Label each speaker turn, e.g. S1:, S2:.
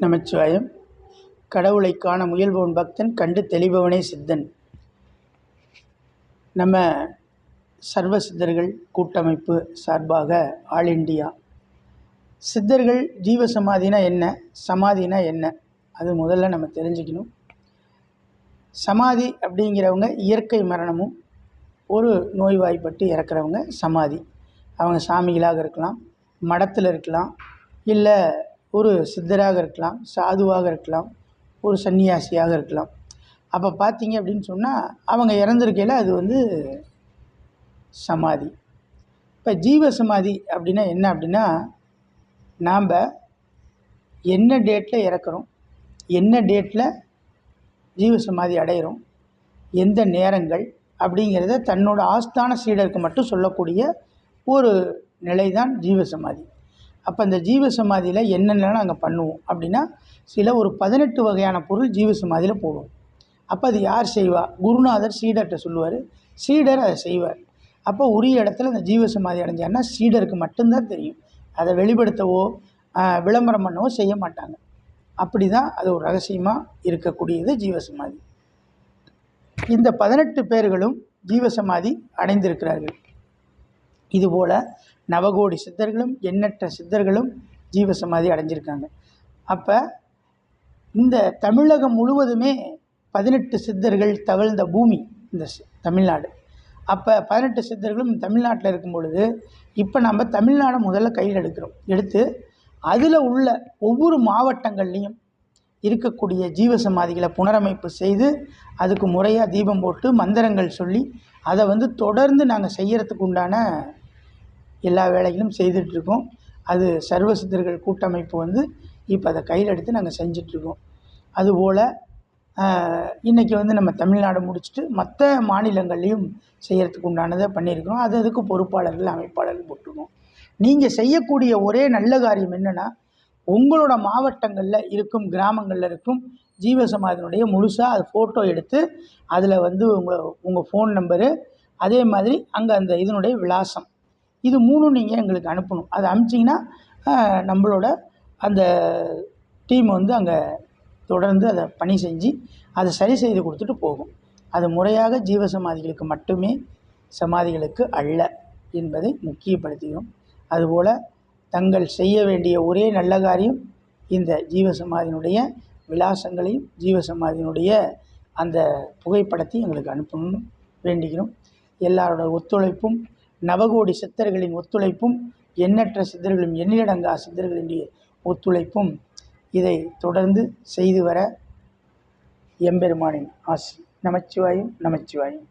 S1: நமச்சிவாயம். கடவுளை காண முயல்பவன் பக்தன் கண்டு தெளிபவனே சித்தன். நம்ம சர்வ சித்தர்கள் கூட்டமைப்பு சார்பாக ஆல் இண்டியா. சித்தர்கள் ஜீவ சமாதினா என்ன? சமாதினா என்ன? அது முதல்ல நம்ம தெரிஞ்சுக்கணும். சமாதி அப்படிங்கிறவங்க இயற்கை மரணமும் ஒரு நோய்வாய்ப்பட்டு இறக்குறவங்க சமாதி. அவங்க சாமிகளாக இருக்கலாம் மடத்தில் இருக்கலாம் இல்லை ஒரு சித்தராக இருக்கலாம் சாதுவாக இருக்கலாம் ஒரு சன்னியாசியாக இருக்கலாம். அப்போ பார்த்தீங்க அப்படின்னு சொன்னால் அவங்க இறந்துருக்கையில் அது வந்து சமாதி. இப்போ ஜீவ சமாதி அப்படின்னா என்ன அப்படின்னா நாம் என்ன டேட்டில் இறக்குறோம் என்ன டேட்டில் ஜீவ சமாதி அடைகிறோம் எந்த நேரங்கள் அப்படிங்கிறத தன்னோட ஆஸ்தான சீடருக்கு மட்டும் சொல்லக்கூடிய ஒரு நிலை தான் ஜீவ சமாதி. அப்போ இந்த ஜீவ சமாதியில் என்னென்னலாம் நாங்கள் பண்ணுவோம் அப்படின்னா சில ஒரு பதினெட்டு வகையான பொருள் ஜீவ சமாதியில் போடுவோம். அப்போ அது யார் செய்வா? குருநாதர் சீடர்கிட்ட சொல்லுவார். சீடர் அதை செய்வார். அப்போ உரிய இடத்துல அந்த ஜீவ சமாதி அடைஞ்சாருன்னா சீடருக்கு மட்டும்தான் தெரியும். அதை வெளிப்படுத்தவோ விளம்பரம் பண்ணவோ செய்ய மாட்டாங்க. அப்படி தான் அது ஒரு ரகசியமாக இருக்கக்கூடியது ஜீவசமாதி. இந்த பதினெட்டு பேர்களும் ஜீவசமாதி அடைந்திருக்கிறார்கள். இதுபோல் நவகோடி சித்தர்களும் எண்ணற்ற சித்தர்களும் ஜீவசமாதி அடைஞ்சிருக்காங்க. அப்போ இந்த தமிழகம் முழுவதுமே பதினெட்டு சித்தர்கள் தகழ்ந்த பூமி இந்த சி- தமிழ்நாடு. அப்போ பதினெட்டு சித்தர்களும் தமிழ்நாட்டில் இருக்கும் பொழுது இப்போ நம்ம தமிழ்நாடை முதல்ல கையில் எடுக்கிறோம். எடுத்து அதில் உள்ள ஒவ்வொரு மாவட்டங்கள்லேயும் இருக்கக்கூடிய ஜீவசமாதிகளை புனரமைப்பு செய்து அதுக்கு முறையாக தீபம் போட்டு மந்திரங்கள் சொல்லி அதை வந்து தொடர்ந்து நாங்கள் செய்கிறதுக்கு உண்டான எல்லா வேலைகளும் செய்துட்ருக்கோம். அது சர்வ சித்தர்கள் கூட்டமைப்பு வந்து இப்போ அதை கையில் எடுத்து நாங்கள் செஞ்சிட்ருக்கோம். அதுபோல் இன்றைக்கி வந்து நம்ம தமிழ்நாடு முடிச்சுட்டு மற்ற மாநிலங்கள்லேயும் செய்கிறதுக்கு உண்டானதை பண்ணியிருக்கோம் அது அதுக்கு பொறுப்பாளர்கள் அமைப்பாளர்கள் போட்டிருக்கோம். நீங்கள் செய்யக்கூடிய ஒரே நல்ல காரியம் என்னென்னா உங்களோட மாவட்டங்களில் இருக்கும் கிராமங்களில் இருக்கும் ஜீவசமாதியினுடைய முழுசாக அது ஃபோட்டோ எடுத்து அதில் வந்து உங்களை உங்கள் ஃபோன் நம்பரு அதே மாதிரி அங்கே அந்த இதனுடைய விலாசம். இது மூணும் நீங்கள் எங்களுக்கு அனுப்பணும். அதை அனுப்பிச்சிங்கன்னா நம்மளோட அந்த டீம் வந்து அங்கே தொடர்ந்து அதை பணி செஞ்சு அதை சரி செய்து கொடுத்துட்டு போகும். அது முறையாக ஜீவசமாதிகளுக்கு மட்டுமே சமாதிகளுக்கு அல்ல என்பதை முக்கியப்படுத்துகிறோம் அதுபோல் தங்கள் செய்ய வேண்டிய ஒரே நல்ல காரியம் இந்த ஜீவசமாதியினுடைய விலாசங்களையும் ஜீவசமாதியினுடைய அந்த புகைப்படத்தையும் எங்களுக்கு அனுப்பணும்னு வேண்டிக்கிறோம். எல்லாரோட ஒத்துழைப்பும் நவகோடி சித்தர்களின் ஒத்துழைப்பும் எண்ணற்ற சித்தர்களும் எண்ணிலடங்கா சித்தர்களினுடைய ஒத்துழைப்பும் இதை தொடர்ந்து செய்து வர எம்பெருமானின் ஆசி. நமச்சிவாயும் நமச்சிவாயும்.